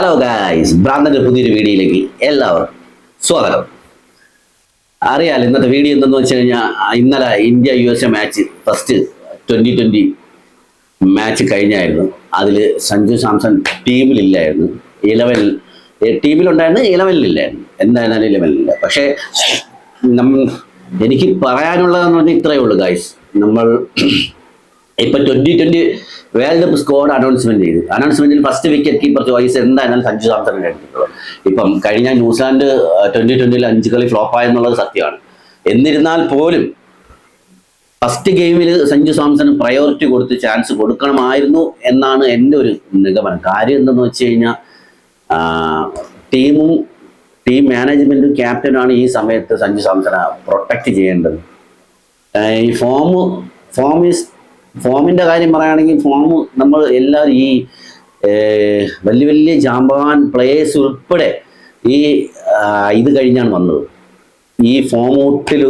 Hello guys ഭ്രാന്തന്റെ പുതിയൊരു വീഡിയോയിലേക്ക് എല്ലാവർക്കും സ്വാഗതം. അറിയാലോ ഇന്നത്തെ വീഡിയോ എന്തെന്ന് വെച്ച് കഴിഞ്ഞാൽ ഇന്നലെ India U S A match first twenty twenty match കഴിഞ്ഞായിരുന്നു. അതിൽ സഞ്ജു സാംസൺ ടീമിലില്ലായിരുന്നു. ഇലവൻ ടീമിലുണ്ടായിരുന്നു ഇലവനിലില്ലായിരുന്നു എന്തായിരുന്നാലും ഇലവനിലില്ല പക്ഷേ നമ്മ എനിക്ക് പറയാനുള്ളതെന്ന് പറഞ്ഞാൽ ഇത്രയേ ഉള്ളൂ ഗായ്സ് നമ്മൾ ഇപ്പൊ twenty twenty world cup squad announcement ചെയ്തു. അനൗൺസ്മെന്റിൽ ഫസ്റ്റ് വിക്കറ്റ് കീപ്പർ ചോയ്സ് എന്തായാലും സഞ്ജു സാംസൺ എടുത്തിട്ടുള്ളത് ഇപ്പം കഴിഞ്ഞ ന്യൂസിലാൻഡ് ട്വന്റി ട്വന്റിയിൽ അഞ്ച് കളി ഫ്ലോപ്പായെന്നുള്ളത് സത്യമാണ്. എന്നിരുന്നാൽ പോലും ഫസ്റ്റ് ഗെയിമിൽ സഞ്ജു സാംസൺ പ്രയോറിറ്റി കൊടുത്ത് ചാൻസ് കൊടുക്കണമായിരുന്നു എന്നാണ് എന്റെ ഒരു നിഗമനം. കാര്യം എന്തെന്ന് വെച്ച് കഴിഞ്ഞാൽ ടീമും ടീം മാനേജ്മെന്റും ക്യാപ്റ്റനാണ് ഈ സമയത്ത് സഞ്ജു സാംസണെ പ്രൊട്ടക്ട് ചെയ്യേണ്ടത്. ഈ ഫോം ഫോം ഈസ് ഫോമിന്റെ കാര്യം പറയുകയാണെങ്കിൽ ഫോം നമ്മൾ എല്ലാവരും ഈ വലിയ വലിയ ജാമ്പവാൻ പ്ലേയേഴ്സ് ഉൾപ്പെടെ ഈ ഇത് കഴിഞ്ഞാണ് വന്നത്. ഈ ഫോം ഔട്ടിൽ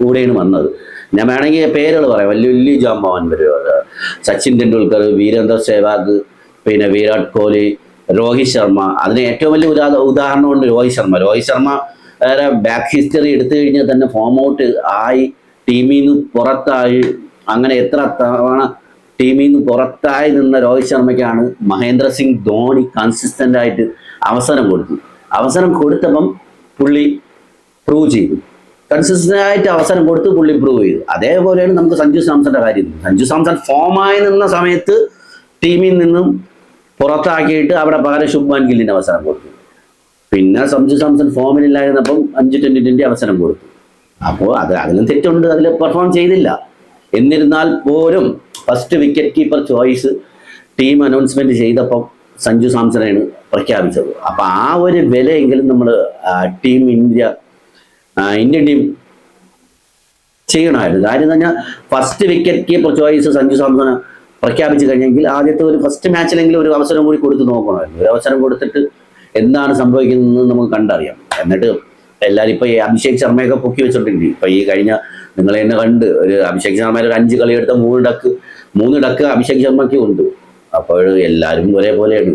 കൂടെയാണ് വന്നത്. ഞാൻ വേണമെങ്കിൽ പേരുകൾ പറയാം. വലിയ വലിയ ജാമ്പവാൻ വരും സച്ചിൻ ടെണ്ടുൽക്കർ വീരേന്ദർ സേവാഗ് പിന്നെ വിരാട് കോഹ്ലി രോഹിത് ശർമ്മ. അതിന് ഏറ്റവും വലിയ ഉദാ ഉദാഹരണമുണ്ട് രോഹിത് ശർമ്മ. രോഹിത് ശർമ്മ ബാക്ക് ഹിസ്റ്ററി എടുത്തു കഴിഞ്ഞാൽ തന്നെ ഫോം ഔട്ട് ആയി ടീമിൽ നിന്ന് പുറത്തായി അങ്ങനെ എത്ര തവണ ടീമിൽ നിന്ന് പുറത്തായി നിന്ന രോഹിത് ശർമ്മയ്ക്കാണ് മഹേന്ദ്ര സിംഗ് ധോണി കൺസിസ്റ്റന്റ് ആയിട്ട് അവസരം കൊടുത്തു അവസരം കൊടുത്തപ്പം പുള്ളി പ്രൂവ് ചെയ്തു. കൺസിസ്റ്റന്റ് ആയിട്ട് അവസരം കൊടുത്ത് പുള്ളി പ്രൂവ് ചെയ്തു. അതേപോലെയാണ് നമുക്ക് സഞ്ജു സാംസന്റെ കാര്യം. സഞ്ജു സാംസൺ ഫോമായി നിന്ന സമയത്ത് ടീമിൽ നിന്നും പുറത്താക്കിയിട്ട് അവിടെ പകരം ശുഭ്മാൻ ഗില്ലിന് അവസരം കൊടുത്തു. പിന്നെ സഞ്ജു സാംസൺ ഫോമിലില്ലായിരുന്നപ്പം അഞ്ച് ട്വന്റി ട്വന്റി അവസരം കൊടുത്തു. അപ്പോൾ അത് അതിലും തെറ്റുണ്ട്. അതിൽ പെർഫോം ചെയ്തില്ല. എന്നിരുന്നാൽ പോലും first wicketkeeper choice team announcement ചെയ്തപ്പോൾ സഞ്ജു സാംസണാണ് പ്രഖ്യാപിച്ചത്. അപ്പൊ ആ ഒരു വിലയെങ്കിലും നമ്മൾ ടീം ഇന്ത്യ ഇന്ത്യൻ ടീം ചെയ്യണമായിരുന്നു. കാര്യം എന്ന് first wicket keeper choice Sanju സാംസണ പ്രഖ്യാപിച്ചു കഴിഞ്ഞെങ്കിൽ ആദ്യത്തെ ഒരു ഫസ്റ്റ് മാച്ചിലെങ്കിലും ഒരു അവസരം കൂടി കൊടുത്ത് നോക്കണമായിരുന്നു. ഒരു അവസരം കൊടുത്തിട്ട് എന്താണ് സംഭവിക്കുന്നതെന്ന് നമുക്ക് കണ്ടറിയാം. എന്നിട്ട് എല്ലാവരും ഇപ്പൊ ഈ അഭിഷേക് ശർമ്മയൊക്കെ പൊക്കി വെച്ചിട്ടുണ്ട്. ഇപ്പൊ ഈ കഴിഞ്ഞ നിങ്ങൾ തന്നെ കണ്ട് ഒരു അഭിഷേക് ശർമ്മ ഒരു അഞ്ച് കളി എടുത്ത മൂന്ന് ഡക്ക് മൂന്ന് ഡക്ക് അഭിഷേക് ശർമ്മയ്ക്ക് ഉണ്ട്. അപ്പോൾ എല്ലാവരും ഒരേപോലെയാണ്.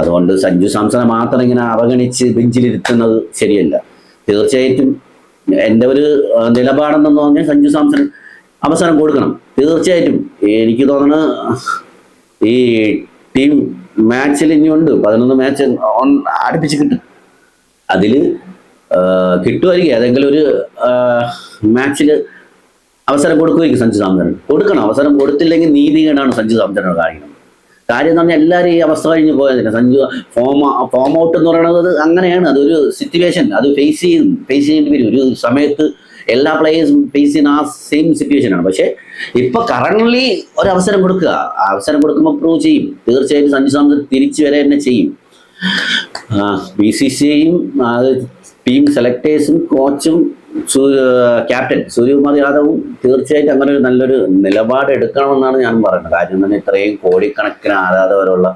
അതുകൊണ്ട് സഞ്ജു സാംസണെ മാത്രം ഇങ്ങനെ അവഗണിച്ച് ബെഞ്ചിലിരുത്തുന്നത് ശരിയല്ല. തീർച്ചയായിട്ടും എന്റെ ഒരു നിലപാടെന്ന് പറഞ്ഞാൽ സഞ്ജു സാംസൺ അവസരം കൊടുക്കണം. തീർച്ചയായിട്ടും എനിക്ക് തോന്നുന്നു ഈ ടീം മാച്ചിൽ ഇനിയുണ്ട്. പതിനൊന്ന് മാച്ച് ഓൺ അടുപ്പിച്ച് കിട്ടും. അതിൽ കിട്ടുമായിരിക്കും ഏതെങ്കിലും ഒരു മാച്ചിൽ അവസരം കൊടുക്കുമായിരിക്കും സഞ്ജു സാംസൺ കൊടുക്കണം. അവസരം കൊടുത്തില്ലെങ്കിൽ നീതികേടാണ് സഞ്ജു സാംസൺ കാണിക്കുന്നത്. കാര്യം എന്ന് പറഞ്ഞാൽ എല്ലാവരും ഈ അവസ്ഥ കഴിഞ്ഞ് പോയതില്ല സഞ്ജു ഫോം ഫോം ഔട്ട് എന്ന് പറയുന്നത് അങ്ങനെയാണ്. അതൊരു സിറ്റുവേഷൻ അത് ഫേസ് ചെയ്യും. ഫേസ് ചെയ്യേണ്ടി വരും. ഒരു സമയത്ത് എല്ലാ പ്ലേയേഴ്സും ഫേസ് ചെയ്യുന്ന ആ സെയിം സിറ്റുവേഷൻ ആണ്. പക്ഷേ ഇപ്പൊ കറണ്ട്ലി ഒരു അവസരം കൊടുക്കുക. അവസരം കൊടുക്കുമ്പോൾ പ്രൂവ് ചെയ്യും. തീർച്ചയായിട്ടും സഞ്ജു സാംസൺ തിരിച്ചു വരെ തന്നെ ചെയ്യും. ബി സി സി ഐയും ടീം സെലക്ടേഴ്സും കോച്ചും ക്യാപ്റ്റൻ സൂര്യകുമാർ യാദവും തീർച്ചയായിട്ടും അങ്ങനെ ഒരു നല്ലൊരു നിലപാട് എടുക്കണമെന്നാണ് ഞാൻ പറയുന്നത്. കാര്യം തന്നെ ഇത്രയും കോടിക്കണക്കിന് ആരാധകരുള്ള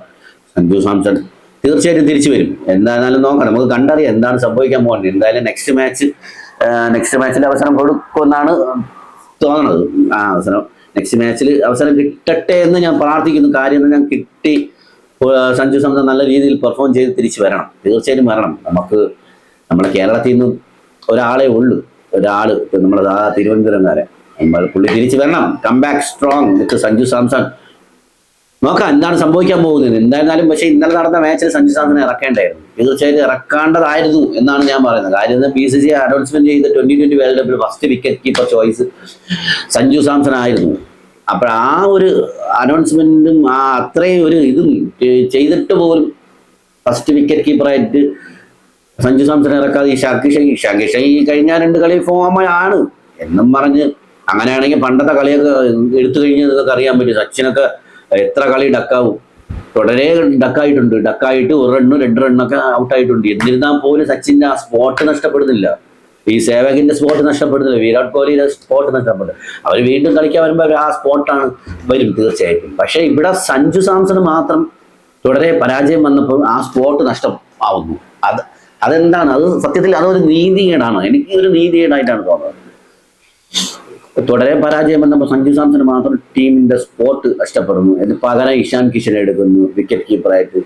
സഞ്ജു സാംസൺ തീർച്ചയായിട്ടും തിരിച്ചു വരും. എന്തായാലും നോക്കാം നമുക്ക് കണ്ടറിയാം എന്താണ് സംഭവിക്കാൻ പോകുന്നത്. എന്തായാലും നെക്സ്റ്റ് മാച്ച് നെക്സ്റ്റ് മാച്ചിൽ അവസരം കൊടുക്കുമെന്നാണ് തോന്നുന്നത്. ആ അവസരം നെക്സ്റ്റ് മാച്ചിൽ അവസരം കിട്ടട്ടെ എന്ന് ഞാൻ പ്രാർത്ഥിക്കുന്നു. കാര്യം എന്ന് ഞാൻ കിട്ടി സഞ്ജു സാംസൺ നല്ല രീതിയിൽ പെർഫോം ചെയ്ത് തിരിച്ചു വരണം. തീർച്ചയായിട്ടും വരണം. നമുക്ക് നമ്മുടെ കേരളത്തിൽ നിന്നും ഒരാളെ ഉള്ളൂ. ഒരാൾ ഇപ്പൊ നമ്മുടെ ദാ തിരുവനന്തപുരംകാരൻ നമ്മൾ പുള്ളി തിരിച്ചു വരണം. Come back strong with Sanju Samson. നോക്കാം എന്താണ് സംഭവിക്കാൻ പോകുന്നത്. എന്തായിരുന്നാലും പക്ഷേ ഇന്നലെ നടന്ന മാച്ചിൽ സഞ്ജു സാംസനെ ഇറക്കേണ്ടായിരുന്നു. തീർച്ചയായിട്ടും ഇറക്കേണ്ടതായിരുന്നു എന്നാണ് ഞാൻ പറയുന്നത്. കാര്യം ബി സി സി അനൗൺസ്മെന്റ് ചെയ്ത ട്വന്റി ട്വന്റി വേൾഡ് കപ്പിൽ first wicketkeeper choice Sanju Samson ആയിരുന്നു. അപ്പോൾ ആ ഒരു അനൗൺസ്മെന്റും ആ അത്രയും ഒരു ഇതും ചെയ്തിട്ട് പോലും ഫസ്റ്റ് വിക്കറ്റ് കീപ്പറായിട്ട് സഞ്ജു സാംസൺ ഇറക്കാതെ ഈ ഷൈ ഷാക്കിഷ ഈ കഴിഞ്ഞ രണ്ട് കളി ഫോമാണ് എന്നും പറഞ്ഞ് അങ്ങനെയാണെങ്കിൽ പണ്ടത്തെ കളിയൊക്കെ എടുത്തു കഴിഞ്ഞാൽ നിങ്ങൾക്ക് അറിയാൻ പറ്റും. സച്ചിനൊക്കെ എത്ര കളി ഡക്കാവും. തുടരെ ഡക്കായിട്ടുണ്ട്. ഡക്കായിട്ട് ഒരു റണ്ണും രണ്ട് റണ്ണൊക്കെ ഔട്ടായിട്ടുണ്ട് എന്നിരുന്നാൽ പോലും സച്ചിന്റെ ആ സ്പോട്ട് നഷ്ടപ്പെടുന്നില്ല. ഈ സേവകിന്റെ സ്പോട്ട് നഷ്ടപ്പെടുന്നില്ല. വിരാട് കോഹ്ലിയുടെ സ്പോട്ട് നഷ്ടപ്പെടും അവർ വീണ്ടും കളിക്കാൻ വരുമ്പോൾ ആ സ്പോട്ടാണ് വരും തീർച്ചയായിട്ടും. പക്ഷേ ഇവിടെ സഞ്ജു സാംസൺ മാത്രം തുടരെ പരാജയം വന്നപ്പോൾ ആ സ്പോട്ട് നഷ്ടം ആവുന്നു അത് അതെന്താണ്? അത് സത്യത്തിൽ അതൊരു നീതികേടാണ്. എനിക്ക് ഒരു നീതികേടായിട്ടാണ് തോന്നുന്നത്. തുടരെ പരാജയം വന്നപ്പോൾ സഞ്ജു സാംസന് മാത്രം ടീമിന്റെ സ്പോട്ട് നഷ്ടപ്പെടുന്നു. എന്ന് പകരം ഇഷാൻ കിഷൻ എടുക്കുന്നു വിക്കറ്റ് കീപ്പറായിട്ട്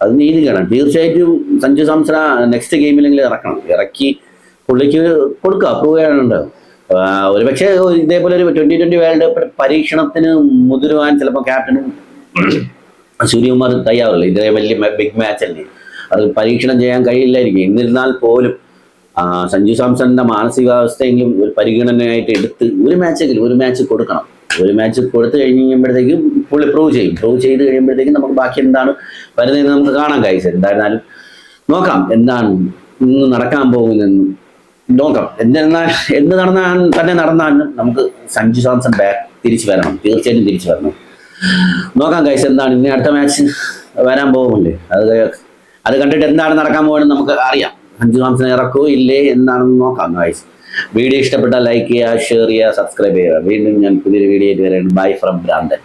അത് നീതികേടാണ്. തീർച്ചയായിട്ടും സഞ്ജു സാംസണ നെക്സ്റ്റ് ഗെയിമിലെങ്കിലും ഇറക്കണം. ഇറക്കി പുള്ളിക്ക് കൊടുക്കുക അപ്രൂവ് ചെയ്യാനുണ്ട്. ഒരു ഒരുപക്ഷെ ഇതേപോലെ ഒരു ട്വന്റി ട്വന്റി വേൾഡ് കപ്പ് പരീക്ഷണത്തിന് മുതിരുവാൻ ചിലപ്പോൾ ക്യാപ്റ്റനും സൂര്യകുമാർ തയ്യാറില്ല. ഇതേ വലിയ ബിഗ് മാച്ച് അല്ലേ? അത് പരീക്ഷണം ചെയ്യാൻ കഴിയില്ലായിരിക്കും. എന്നിരുന്നാൽ പോലും സഞ്ജു സാംസണിന്റെ മാനസികാവസ്ഥയെങ്കിലും ഒരു പരിഗണനയായിട്ട് എടുത്ത് ഒരു മാച്ചെങ്കിലും ഒരു മാച്ച് കൊടുക്കണം. ഒരു മാച്ച് കൊടുത്തു കഴിഞ്ഞ് കഴിയുമ്പോഴത്തേക്കും പുള്ളി പ്രൂവ് ചെയ്യും. പ്രൂവ് ചെയ്ത് കഴിയുമ്പോഴത്തേക്കും നമുക്ക് ബാക്കി എന്താണ് വരുന്നതെന്ന് നമുക്ക് കാണാൻ കഴിച്ചു എന്തായിരുന്നാലും നോക്കാം എന്താണ് ഇന്ന് നടക്കാൻ പോകുന്നതെന്ന് നോക്കാം. എന്തെന്നാൽ എന്ത് നടന്നാൽ തന്നെ നടന്നാലും നമുക്ക് സഞ്ജു സാംസൺ ബാക്ക് തിരിച്ചു വരണം. തീർച്ചയായിട്ടും തിരിച്ചു വരണം. നോക്കാം കൈസ് എന്താണ് ഇനി അടുത്ത മാച്ച് വരാൻ പോകുമല്ലേ അത് അത് കണ്ടിട്ട് എന്താണ് നടക്കാൻ പോകുന്നത് നമുക്ക് അറിയാം. അഞ്ചു മാംസം ഇറക്കോ ഇല്ലേ എന്നാണെന്ന് നോക്കാം വായിച്ച് വീഡിയോ ഇഷ്ടപ്പെട്ടാൽ ലൈക്ക് ചെയ്യുക ഷെയർ ചെയ്യുക സബ്സ്ക്രൈബ് ചെയ്യുക. വീണ്ടും ഞാൻ പുതിയൊരു വീഡിയോ ആയിട്ട് വരാൻ ബൈ ഫ്രം ഭ്രാന്തൻ.